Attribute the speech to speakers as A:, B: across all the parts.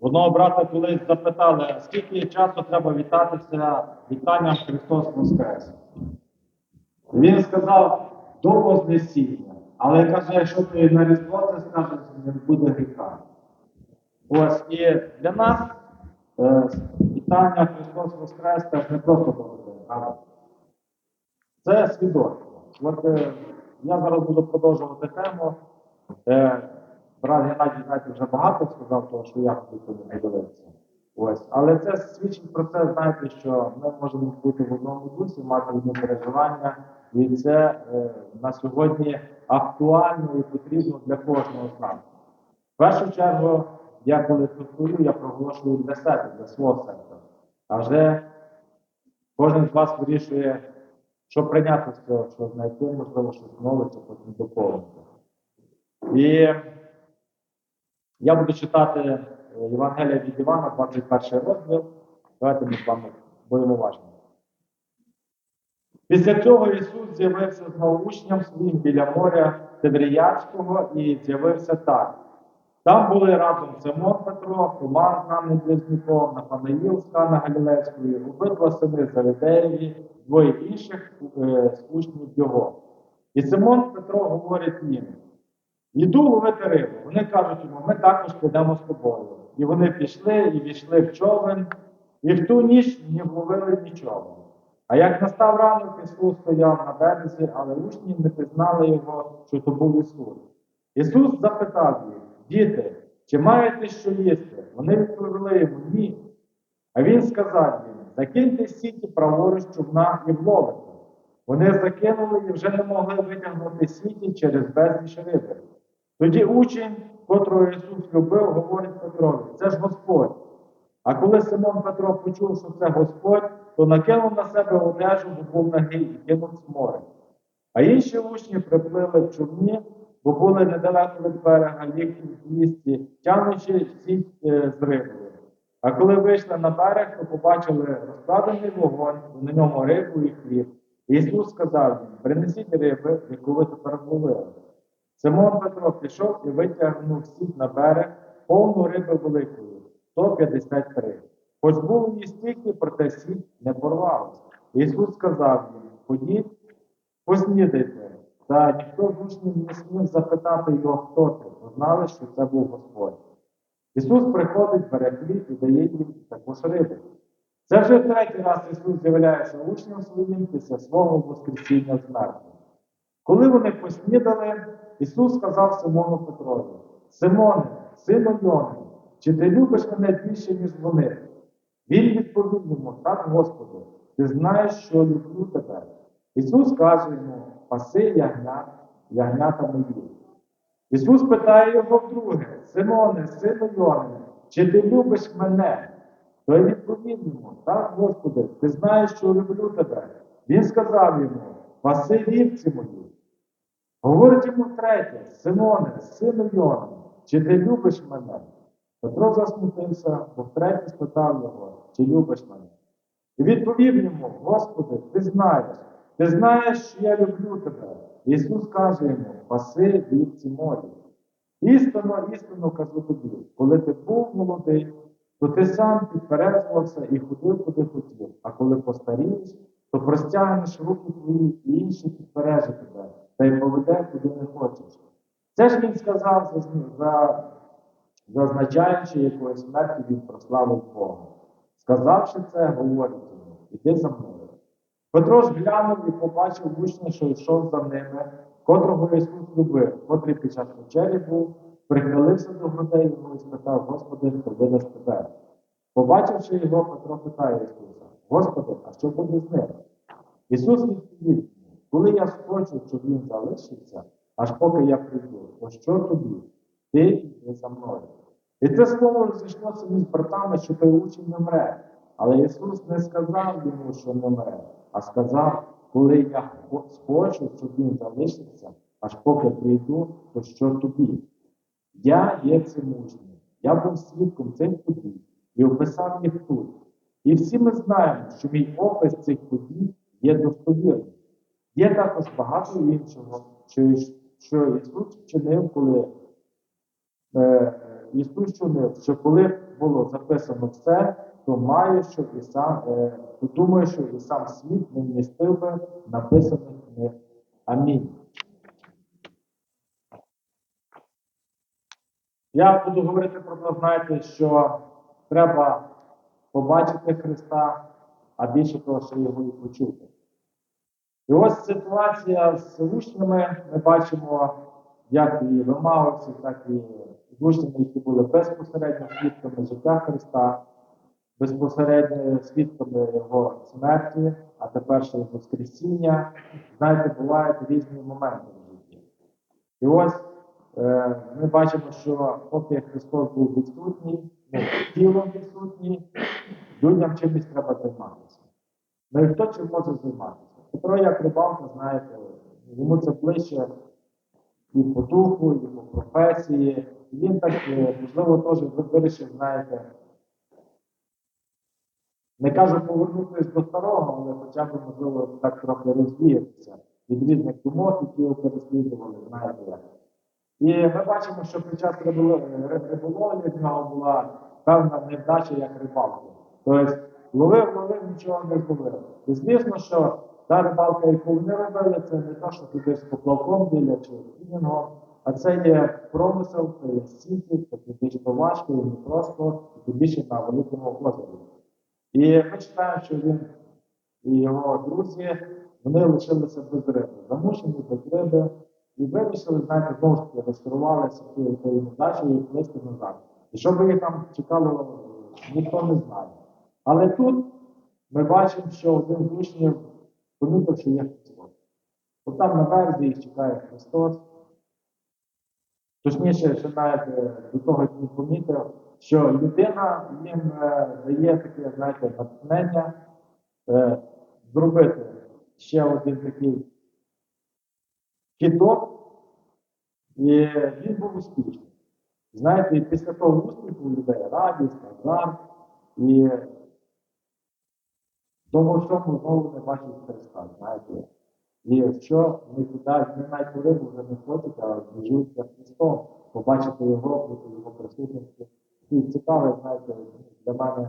A: Одного брата колись запитали, скільки часу треба вітатися вітанням Христос Воскрес. Він сказав до Вознесіння. Але каже, якщо ти на Різдво це скажеш, не буде гріха. Ось і для нас е, вітання Христос Воскрес це не просто день. Це свідоцтво. От е, я зараз буду продовжувати тему. Е, брат Геннадій знаєте, вже багато сказав того, що я хотів туди подивитися. Ось. Але це свідчить про те, знаєте, що ми можемо бути в одному дусі, мати одне переживання, і це е, на сьогодні актуально і потрібно для кожного з нас. В першу чергу, я коли структурю, я проголошую для себе, для свого серця. А вже кожен з вас вирішує, що прийняти з цього, що знайти, можливо, щось нове, чи потім доповнити. І я буду читати е, Євангелія від Івана, 21 розділ. Давайте ми з вами будемо уважні. Після цього Ісус з'явився знову учням своїм біля моря Тевріяцького і з'явився так. Там були разом Симон Петро, Тома, знаний близнюком, Нафанаїл з Кана Галілейської, обидва сини Завидеєві, двоє інших е, з учнів його. І Симон Петро говорить їм: Іду ловити рибу. Вони кажуть йому, ми також підемо з тобою. І вони пішли і війшли в човен, і в ту ніч не вловили нічого. А як настав ранок, Ісус стояв на березі, але учні не пізнали його, що то був Ісус. Ісус запитав їх, діти, чи маєте що їсти? Вони відповіли йому ні. А він сказав їм: закиньте сіті праворуч човна і вловите. Вони закинули і вже не могли витягнути сіті через безліч риби. Тоді учень, котрого Ісус любив, говорить Петрові, це ж Господь. А коли Симон Петро почув, що це Господь, то накинув на себе одежу, бо був нагий і кинув в море. А інші учні приплили в човні, бо були недалеко від берега їхні в місті, тягнучи сіть е, з рибою. А коли вийшли на берег, то побачили розкладений вогонь, на ньому рибу і хліб. Ісус сказав їм: принесіть риби, яку ви тепер ловили. Симон Петро пішов і витягнув сіть на берег, повну риби великої, 153. Хоч був її стільки, проте сіть не порвалася. Ісус сказав їм: ходіть, поснідайте. Та ніхто з учнів не смів запитати його, хто ти, бо знали, що це був Господь. Ісус приходить, бере хліб і дає їм також рибу. Це вже третій раз Ісус з'являється учням своїм після свого Воскресіння з мертвих. Коли вони поснідали, Ісус сказав Симону Петрові: Симоне, сину Йони, чи ти любиш мене більше, ніж вони? Він відповів йому: Так, Господи, ти знаєш, що люблю тебе. Ісус каже йому: паси ягнят, ягнята мої. Ісус питає його вдруге: Симоне, сину Йони, чи ти любиш мене? Той відповів йому: Так, Господи, ти знаєш, що люблю тебе. Він сказав йому: Паси вівці мої. Говорить йому втретє, Симоне, сину Йони, чи ти любиш мене? Петро засмутився, бо втретє спитав його, чи любиш мене. І відповів йому, Господи, ти знаєш, ти знаєш, що я люблю тебе. Ісус каже йому, паси вівці мої. Істинно, істинно кажу тобі, коли ти був молодий, то ти сам підперезувався і ходив, куди хотів, а коли постарієш, то простягнеш руки твої і інші підпережать тебе, та й поведе, куди не хочеш. Це ж він сказав, за, за, зазначаючи, якої смерті він прославив Бога. Сказавши це, говорить йому, іди за мною. Петро ж глянув і побачив учня, що йшов за ними, котрого Ісус любив, котрий під час вечері був, прихилився до грудей його і спитав, Господи, хто видасть тебе? Побачивши його, Петро питає Ісуса, Господи, а що буде з ним? Ісус відповів, коли я схочу, щоб він залишився, аж поки я прийду, то що тобі? Ти йди за мною. І це слово розійшлося між братами, що той учень не мре. Але Ісус не сказав йому, що не мре, а сказав, коли я схочу, щоб він залишився, аж поки прийду, то що тобі? Я є цим учнем, я був свідком цих подій і описав їх тут. І всі ми знаємо, що мій опис цих подій є достовірним. Є також багато іншого, що, Ісус вчинив, коли е, Ісус чунив, що коли було записано все, то маю, що і сам е, то думаю, що і сам світ не вмістив би написаних книг. Амінь. Я буду говорити про те, знаєте, що треба побачити Христа, а більше того, що його і почути. І ось ситуація з учнями ми бачимо, як і в так і учнями, які були безпосередньо свідками життя Христа, безпосередньо свідками Його смерті, а тепер ще Воскресіння. Знаєте, бувають різні моменти в житті. І ось е, ми бачимо, що поки Христос був відсутній, ну, тілом відсутній, людям чимось треба займатися. Ну і хто чим може займатися? Петро як рибалка, знаєте, йому це ближче і по духу, і по професії. Він так, е, можливо, теж вирішив, знаєте, не кажу повернутися до старого, але хоча б, можливо, так трохи розвіятися від різних думок, які його переслідували, знаєте. І ми бачимо, що під час риболо- риболовлі в нього була певна невдача як рибалки. Тобто ловив, ловив, нічого не зловив. І звісно, що та рибалка, яку вони робили, це не те, що туди з поплавком біля чи а це є промисел, це є сіті, це більш важко не просто, і більше на великому озері. І ми читаємо, що він і його друзі вони лишилися без риби, замушені без риби, і вирішили, знаєте, знову ж таки розчарувалися тією невдачею і плисти назад. І що би їх там чекало, ніхто не знає. Але тут ми бачимо, що один з учнів помітив, що є Христос. От там на березі їх чекає Христос. Точніше, що навіть до того як він помітив, що людина їм е, дає таке, знаєте, натхнення е, зробити ще один такий кидок, і він був успішний. Знаєте, після того успіху людей радість, азарт, і тому всьому знову не бачить Христа, знаєте. І що кидають, не навіть у рибу вже не хочуть, а біжуть за Христом, побачити його, бути його присутності. І цікавий, знаєте, для мене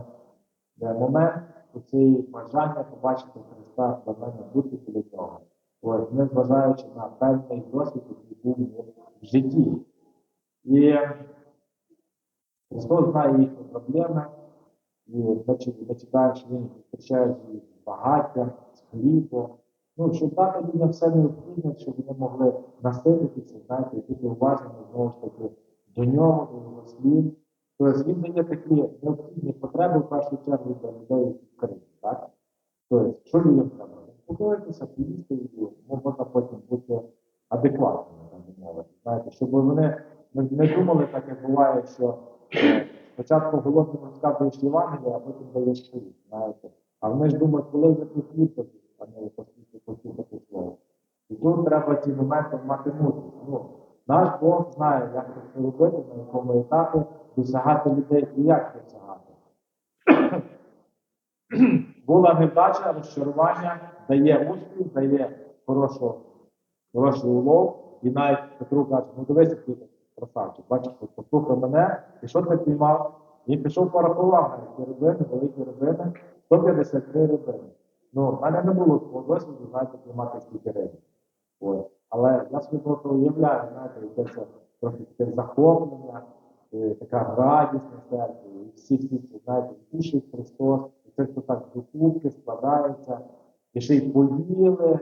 A: е, момент оцеї бажання побачити Христа для мене бути біля нього. Ось, не зважаючи на певний досвід, який був в житті. І Христос знає їхні проблеми, і що він зустрічає з багаттям, з хлібом. Ну, щоб дати людям все необхідне, щоб вони могли насититися, знаєте, і бути уважними знову ж таки до нього, до його слів. Тобто він дає такі необхідні потреби в першу чергу для людей в країні, так? Тобто, що людям треба? Заспокоїтися, поїсти і ну, можна потім бути адекватними. Знаєте, щоб вони не, не думали, так як буває, що е, спочатку голодним розказуєш Євангелія, а потім даєш хліб, знаєте. А вони ж думають, коли вже ти хліб тобі, а не послухати послухати слово. І тут треба ці моменти мати мудрість. Ну, наш Бог знає, як це робити, на якому етапі досягати людей і як досягати. Була невдача, розчарування, дає успіх, дає хорошу, хороший улов. І навіть Петру каже, ну дивися, ти красавчик, бачиш, послухай мене, і що ти піймав? Він пішов порахував ті рибини, великі рибини, 153 рибини. Ну, в мене не було такого досвіду, знаєте, піймати стільки. Ось. Але я собі просто уявляю, знаєте, це трохи таке захоплення, така радість на серці, і всі всі знаєте, тішить Христос, і це все так до кубки складається, і ще й поїли,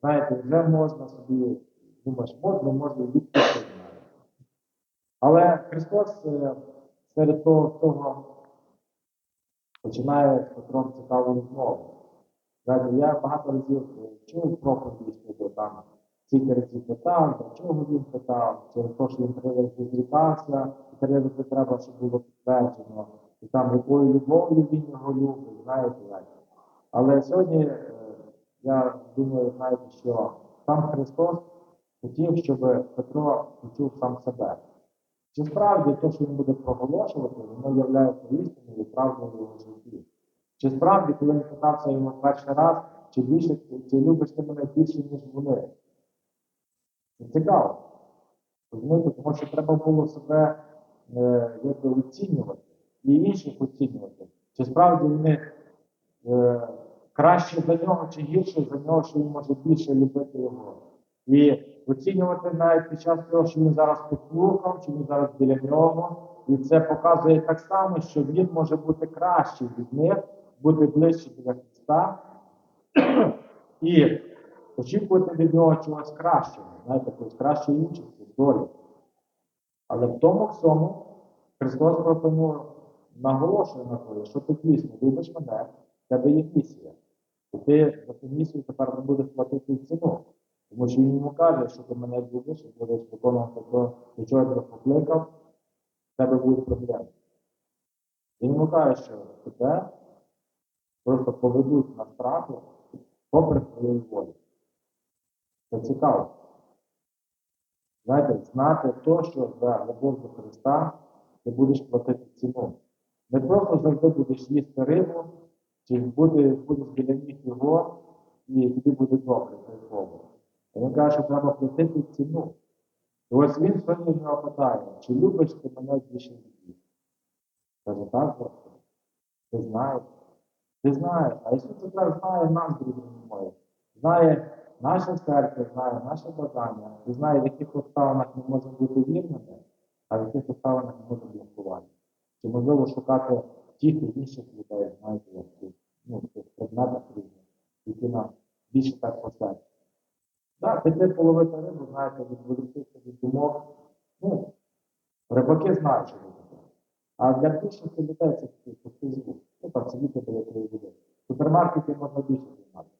A: знаєте, вже можна собі, думаєш, можна, можна відпустити. Але Христос е, серед того всього починає з Петром цікаву розмову. Я багато разів чув проповіді, що там ці разів питав, для чого він питав, через те, що він три рази зрікався, три рази треба, щоб було підтверджено, і там якою любов'ю він його любить, знаєте як. Але сьогодні е, я думаю, знаєте, що сам Христос хотів, щоб Петро почув сам себе. Чи справді те, що він буде проголошувати, воно є істиною і правдою в його житті? Чи справді, коли він питався йому перший раз, чи більше, чи любиш ти мене більше, ніж вони? Це цікаво. Розумієте, тому що треба було себе е, якби оцінювати і інших оцінювати. Чи справді вони е, краще за нього, чи гірше за нього, що він може більше любити його. І оцінювати навіть під час того, що він зараз послухав, чи він зараз біля нього. І це показує так само, що він може бути кращий від них, бути ближче до Христа і очікувати від нього чогось кращого, знаєте, якоїсь кращої участі, долі. Але в тому всьому Христос просто ну, наголошує на те, що ти дійсно любиш мене, в тебе є місія. І ти за цю місію тепер не будеш платити ціну. Тому що він йому каже, що ти мене любиш і будеш виконувати те, до чого я тебе покликав, в тебе будуть проблеми. Він йому каже, що тебе просто поведуть на страту попри твою волю. Це цікаво. Знаєте, знати то, що за любов до Христа ти будеш платити ціну. Не просто завжди будеш їсти рибу, чи буде, будеш біля ніг його, і тобі буде добре. А Він каже, що треба платити ціну. І ось він сьогодні в питає, чи любиш ти мене більше від Каже, так, Господи, ти знаєш. Ти знаєш, а Ісус якраз знає нас, друзі мої. Знає наше серце, знає наше бажання, і знає, в яких обставинах ми можемо бути вірними, а в яких обставинах ми можемо блокувати. Чи можливо шукати тих і інших людей, знаєте, ну, в предметах різних, які нам більше так по серцю. Так, піти половити рибу, знаєте, відволіктися від думок. Ну, рибаки знають, що це. А для більшості людей це такий пустий звук. Ну, там сидіти біля води. В супермаркеті можна більше займатися.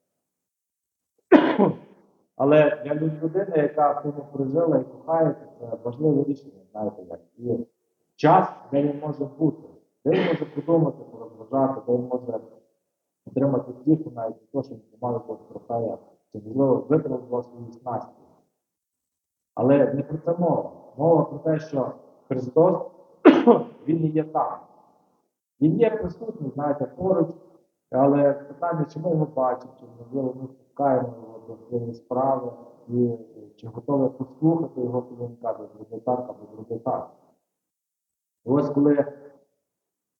A: Але для людини, яка в цьому прожила і кохається, це важливе рішення, знаєте як. І час, де він може бути, де він може подумати, порозважати, де він може отримати втіху навіть того, що він мало когось прохає, чи можливо виправдав свої снасті. Але не про це мова. Мова про те, що Христос Він не є там. Він є присутній, знаєте, поруч, але питання, чи ми його бачимо, чи можливо ми пускаємо його до справи, і чи готові послухати його, коли він каже, зроби так або зроби так. І ось коли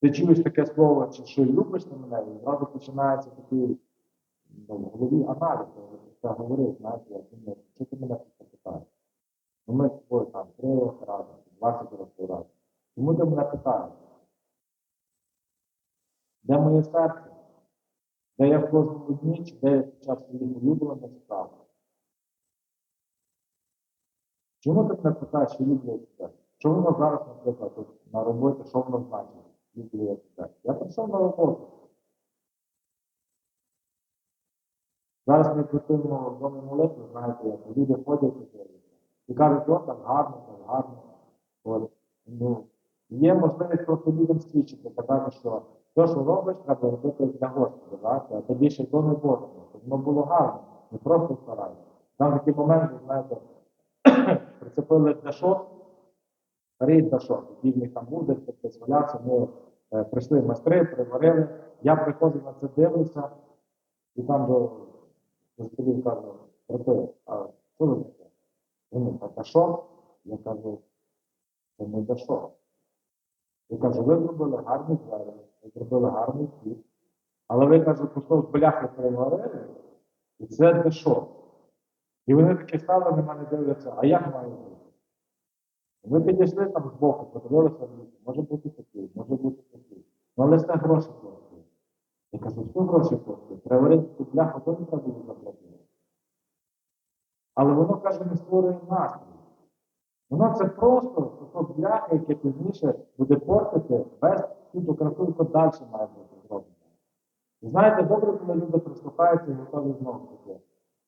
A: ти чуєш таке слово, чи що любиш ти мене, і зразу починається такий ну, в голові аналіз, я говорив, знаєте, як він, що ти мене питаєш? Ну ми з тобою там три роки разом, 20 років разом. Чому ти мене питаєш? Де моє серце? Де я в кожному дні, чи де я під час своїх улюблених? Чому ти мене питаєш, що люблю тебе? Що воно зараз, наприклад, на роботі, що воно значить? Люблю я тебе. Я прийшов на роботу. Зараз ми працюємо в домі молитви, знаєте, як люди ходять і кажуть, о, так гарно, так гарно. От, ну, є можливість просто людям свідчити, казати, що те, що робиш, треба робити для Господа, так? а ти більше до не Божого. Щоб воно було гарно, не просто старайся. Там такий момент, ви знаєте, прицепили дашок, старий дашок, який в них там буде, хтось валявся, ми е, прийшли майстри, приварили. Я приходжу на це дивлюся, і там до господарів кажу, брати, а що ви таке? Вони та дашок, я кажу, це не дашок. Я кажу, ви зробили гарний двері, ви зробили гарний хід, але ви, кажу, кусок бляхи переварили, і це дешок. І вони такі стали на мене дивляться, а як має бути? Ми підійшли там збоку, подивилися, може бути такий, може бути такий. Ну, але це гроші коштує. Я кажу, що гроші коштує? Цю то не треба було заплатити. Але воно, каже, не створює настрій. Воно це просто кусок бляхи, яке пізніше буде портити, весь ту красунку далі має бути зроблено. Знаєте, добре, коли люди прислухаються і готові знову таки.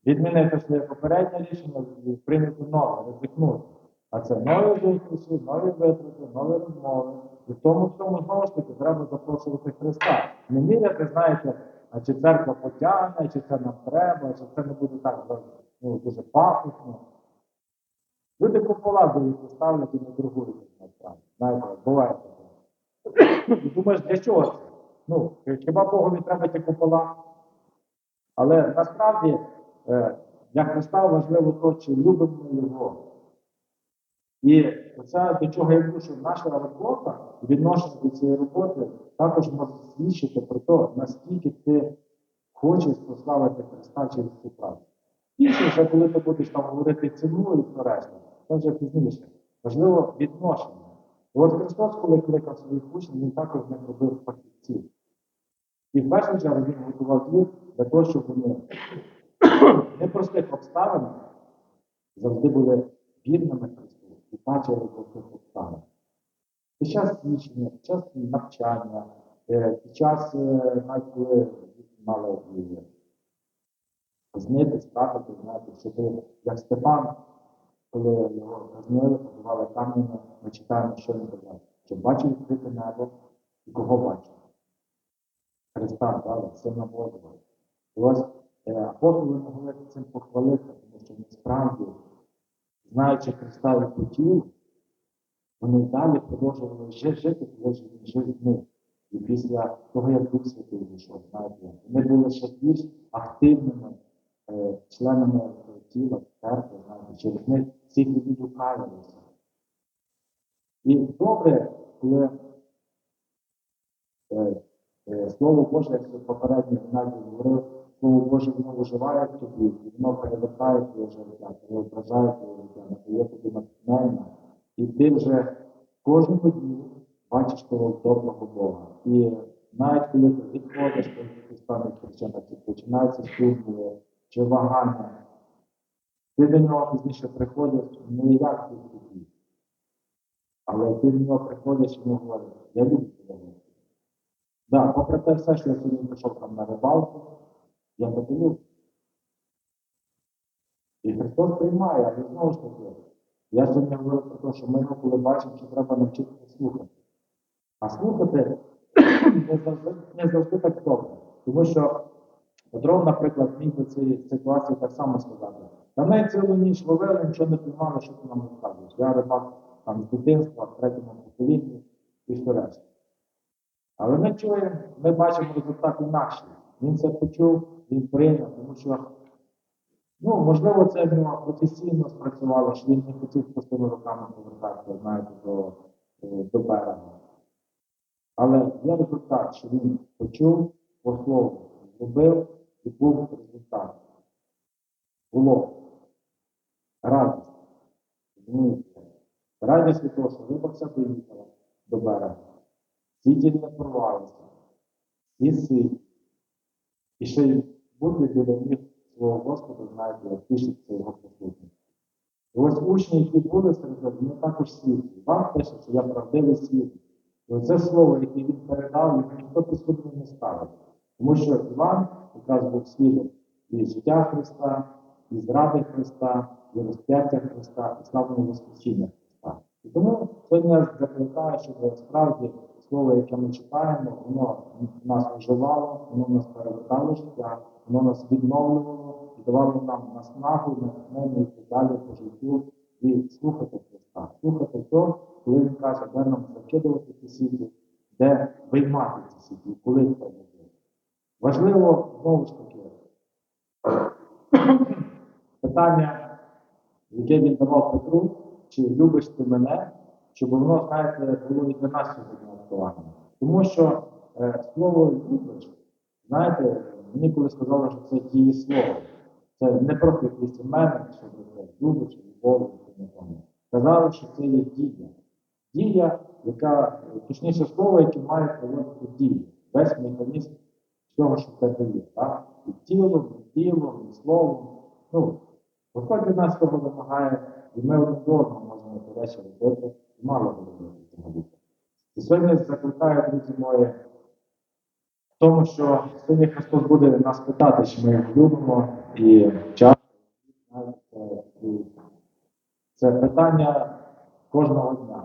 A: Відмінити своє попереднє рішення прийняти нове, ризикнути. А це нові зустрічі, нові витрати, нові розмови. І в тому всьому знову ж таки треба запрошувати Христа. Не міряти, знаєте, а чи церква потягне, чи це нам треба, чи це не буде так ну, дуже пафосно. Люди купола дають ставлять і не торгують насправді. Знаєте, буває таке. І думаєш, для чого це? Ну, хіба Богові треба ті купола? Але насправді е, для Христа важливо то, чи любимо ми його. І це до чого я кажу, наша робота, відношення до цієї роботи також може свідчити про те, наскільки ти хочеш прославити Христа через цю працю. Більше вже, коли ти будеш там говорити ціну і все це вже пізніше. Важливо відношення. От Христос, коли кликав своїх учнів, він також не робив фахівців. І в першу чергу він готував їх для того, щоб вони в непростих обставинах завжди були вірними Христу і бачили по цих. Під час свідчення, під час навчання, е, під час, е, навіть коли мали знити, стратити, знаєте, щоб як Степан, коли його казнили, побували камнями, ми читаємо, що він казав, що бачив відкрите небо і кого бачив? Христа, правда, Сина Божого. І ось е, апостоли могли цим похвалити, тому що насправді, знаючи Христа і по вони далі продовжували жи- жити, коли ж він жив в них. І після того, як Дух Святий вийшов, вони були ще більш активними е, членами тіла, церкви, знаєте, через них всіх люди каялися. І добре, коли е, е, Слово Боже, як ви попередньо Геннадій говорив, Слово Боже, воно виживає в тобі, воно перевертає твоє життя, переображає твоє життя, надає тобі натхнення. І ти вже кожного дня бачиш того доброго Бога. І навіть коли ти відходиш від стану причинах, чи починаються сумніви, чи вагання, ти до нього пізніше приходиш, не як ти тоді. Але ти до нього приходиш і він говорить, я люблю тебе. Господи». Да, попри те все, що я сьогодні пішов там на рибалку, я люблю. І Христос приймає, але знову ж таки, я сьогодні говорив про те, що ми коли бачимо, що треба навчитися слухати. А слухати не завжди, не завжди так добре. Тому що Петро, наприклад, міг би цій ситуації так само сказати. Та ми цілу ніч ловили, нічого не піймали, що ти нам розказуєш. Я рибак там з дитинства, в третьому поколінні і все решта. Але ми чуємо, ми бачимо результат інакший. Він це почув, він прийняв, тому що, ну, можливо, це в нього професійно спрацювало, що він не хотів пустими руками повертатися, знаєте, до, до берега. Але є результат, що він почув по слову, зробив і був результат. Було радість. Радість від того, що рибакся доїхала до берега. Всі діти не порвалися, всі ситі. І ще й бути біля ніг свого Господа, знаєте, як тішиться його присутністю. І ось учні, які були серед них, вони також світлі. Вам пише, що я правдивий світ. І оце слово, яке він передав, його ніхто підсудним не ставить. Тому що Іван якраз був свідом і життя Христа, і зради Христа, і розп'яття Христа, і славного Воскресіння Христа. І тому сьогодні я закликаю, щоб справді слово, яке ми читаємо, воно нас оживало, воно нас перевертало життя, воно нас відновлювало і давало нам наснагу, натхнення і далі по життю і слухати Христа, слухати то, коли він каже, де нам закидувати ці сіті, де виймати ці сіті, коли це буде. Важливо знову ж таки питання, яке він давав Петру, чи любиш ти мене, щоб воно, знаєте, було і для нас сьогодні актуальне. Тому що е, слово любиш, знаєте, мені коли сказали, що це дієслово. Це не просто якийсь іменник, що це любиш, любов і тому тому. Казали, що це є дія. Дія, яка, точніше слово, яке має проводити дію. Весь механізм всього, що в тебе є. Так? І тілом, і тілом, і словом. Ну, Господь від нас того вимагає, і ми один до одного можемо ці речі робити, і мало би робити. І сьогодні закликаю, друзі мої, тому, що сьогодні Христос буде нас питати, чи ми любимо, і знаєте, це питання кожного дня.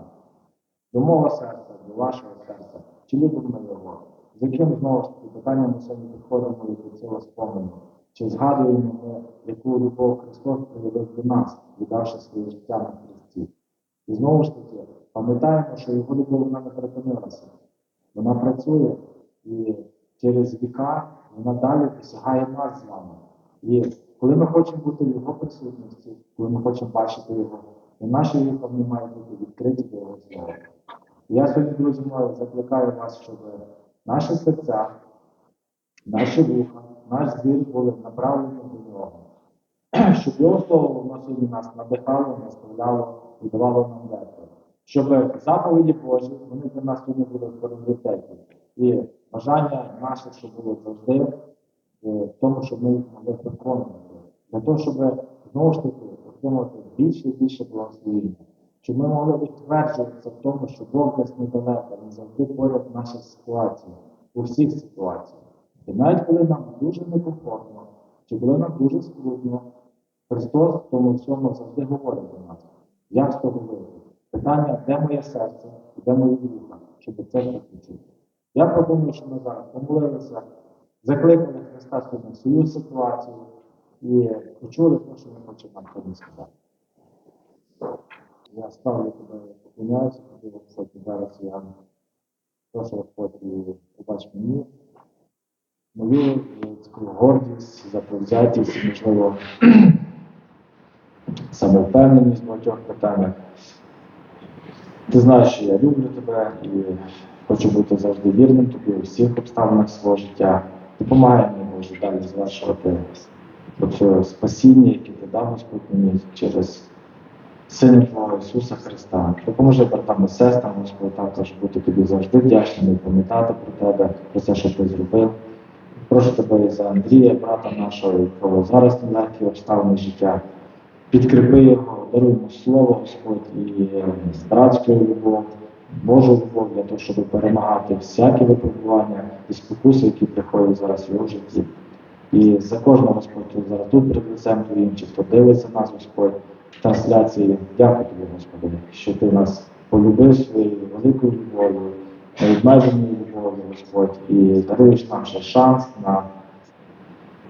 A: До мого серця, до вашого серця. Чи любимо ми його? З яким знову ж таки питанням ми сьогодні підходимо і до цього спомину? Чи згадуємо ми, яку любов Христос приведив до нас, віддавши своє життя на Христі? І знову ж таки, пам'ятаємо, що його любов вона не припинилася. Вона працює і через віка вона далі досягає нас з вами. І коли ми хочемо бути в його присутності, коли ми хочемо бачити його, і наші вуха вони мають бути відкриті до його слова. Я сьогодні, друзі мої, закликаю вас, щоб наші серця, наші вуха, наш звір були направлені до нього. Щоб його слово воно сьогодні нас надихало, наставляло і давало нам легко. Щоб заповіді Божі, вони для нас сьогодні були в пріоритеті. І бажання наше, щоб було завжди е, в тому, щоб ми їх могли виконувати. Для того, щоб знову ж таки отримати більше і більше благословіння. Щоб ми могли утверджуватися в тому, що Бог десь недалеко, не завжди поряд наших ситуаціях, у всіх ситуаціях. І навіть коли нам дуже некомфортно, чи коли нам дуже скрутно, Христос в тому всьому завжди говорить до нас. Як з того вийти? Питання, де моє серце, де мої вуха, щоб це почути. Я пропоную, що ми зараз помолилися, закликали Христа сьогодні свою ситуацію і почули те, що Він хоче нам сьогодні сказати. Я ставлю тебе, поклоняюся, тобі, зараз я прошу Господь і побач мені мою таку гордість, заповзятість, можливо, самовпевненість в багатьох питаннях. Ти знаєш, що я люблю тебе і хочу бути завжди вірним тобі у всіх обставинах свого життя. Допомагай мені, Боже, далі звершувати оце спасіння, яке ти дав Господь мені через Сина Твого Ісуса Христа. Допоможи братам і сестрам, Господь, також бути тобі завжди вдячним і пам'ятати про тебе, про те, що ти зробив. Прошу тебе і за Андрія, брата нашого, якого зараз нелегкі обставини життя. Підкріпи його, даруй йому слово, Господь, і е, братську любов, Божу любов для того, щоб перемагати всякі випробування і спокуси, які приходять зараз в його житті. І за кожного Господь, зараз тут перед лицем Твоїм, чи хто дивиться нас, Господь, трансляції. Дякую тобі, Господи, що ти нас полюбив своєю великою любов'ю, необмеженою любов'ю, Господь, і даруєш нам ще шанс на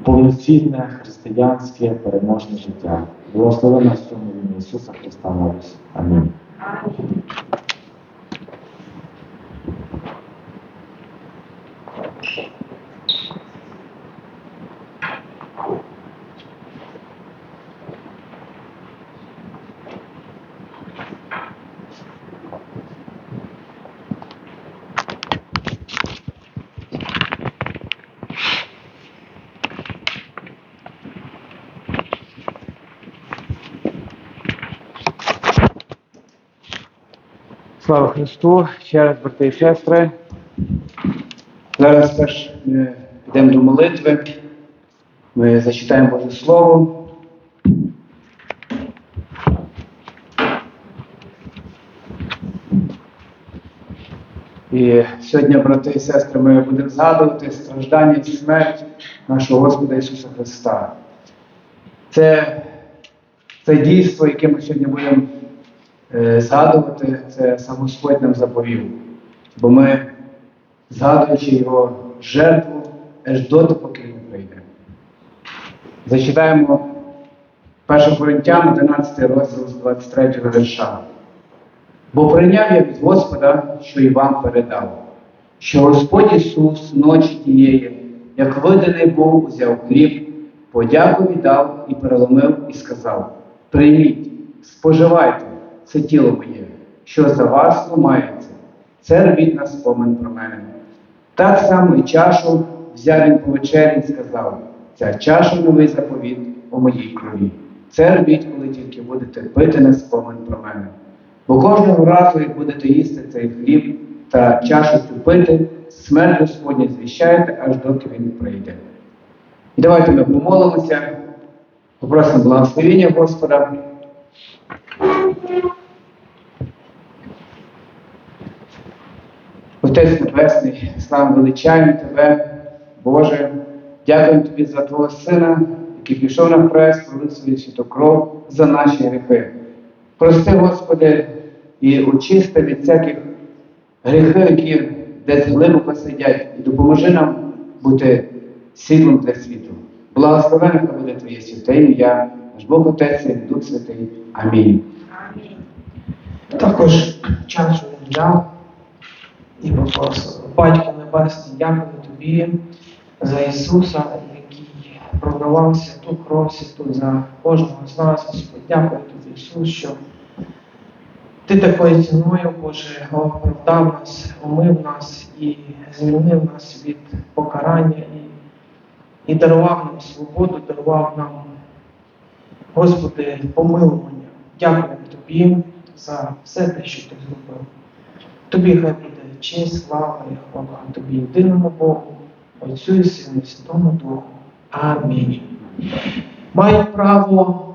A: повноцінне християнське переможне життя. Благослови нас в цьому ім'я Ісуса Христа молюсь. Амінь.
B: Слава Христу! Ще раз, брати і сестри. Зараз теж ми йдемо до молитви. Ми зачитаємо Боже Слово. І сьогодні, брати і сестри, ми будемо згадувати страждання і смерть нашого Господа Ісуса Христа. Це, це дійство, яке ми сьогодні будемо е, згадувати, це сам Господь нам заповів. Бо ми, згадуючи його жертву, аж доти, поки він прийде. Зачитаємо 1 Коринтян, 11 розділ з 23 вірша. Бо прийняв я від Господа, що і вам передав, що Господь Ісус ночі тієї, як виданий був, узяв хліб, подяку віддав і переломив, і сказав: Прийміть, споживайте, це тіло моє, що за вас ламається, це робіть на спомин про мене. Так само і чашу взяв він по вечері і сказав: ця чаша новий заповіт у моїй крові. Це робіть, коли тільки будете пити на спомин про мене. Бо кожного разу, як будете їсти цей хліб та чашу цю смерть Господня звіщаєте, аж доки він прийде. І давайте ми помолимося, попросимо благословення Господа. Отець Небесний, слава величаємо Тебе, Боже, дякуємо Тобі за Твого Сина, який пішов на хрест, пролив свою святу кров за наші гріхи. Прости, Господи, і очисти від всяких гріхів, які десь глибоко сидять, і допоможи нам бути світлом для світу. Благословенна хай буде Твоє святе ім'я, наш Бог Отець і Дух Святий. Амінь.
C: Також часу не взяв і попросив. Батько Небесний, дякую тобі за Ісуса, який продавав святу кров святу за кожного з нас. Господь, дякую тобі, Ісус, що Ти такою ціною, Боже, оправдав нас, омив нас і звільнив нас від покарання і, і дарував нам свободу, дарував нам, Господи, помилування. Дякую Тобі за все те, що ти зробив. Тобі хай честь, слава і хвала Тобі, єдиному Богу, Отцю і Сину, і Святому Духу. Амінь. Мають право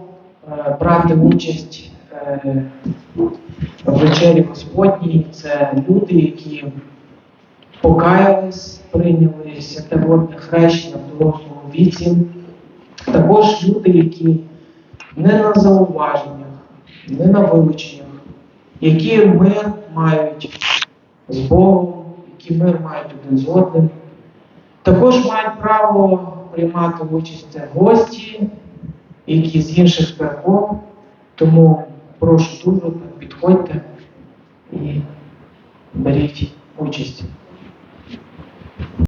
C: е, брати участь е, в вечері Господній. Це люди, які покаялись, прийняли святе водне хрещення в дорослому віці. Також люди, які не на зауваженнях, не на вилученнях, які мир мають з Богом, які мир мають один з одним. Також мають право приймати участь гості, які з інших церков. Тому прошу дуже підходьте і беріть участь.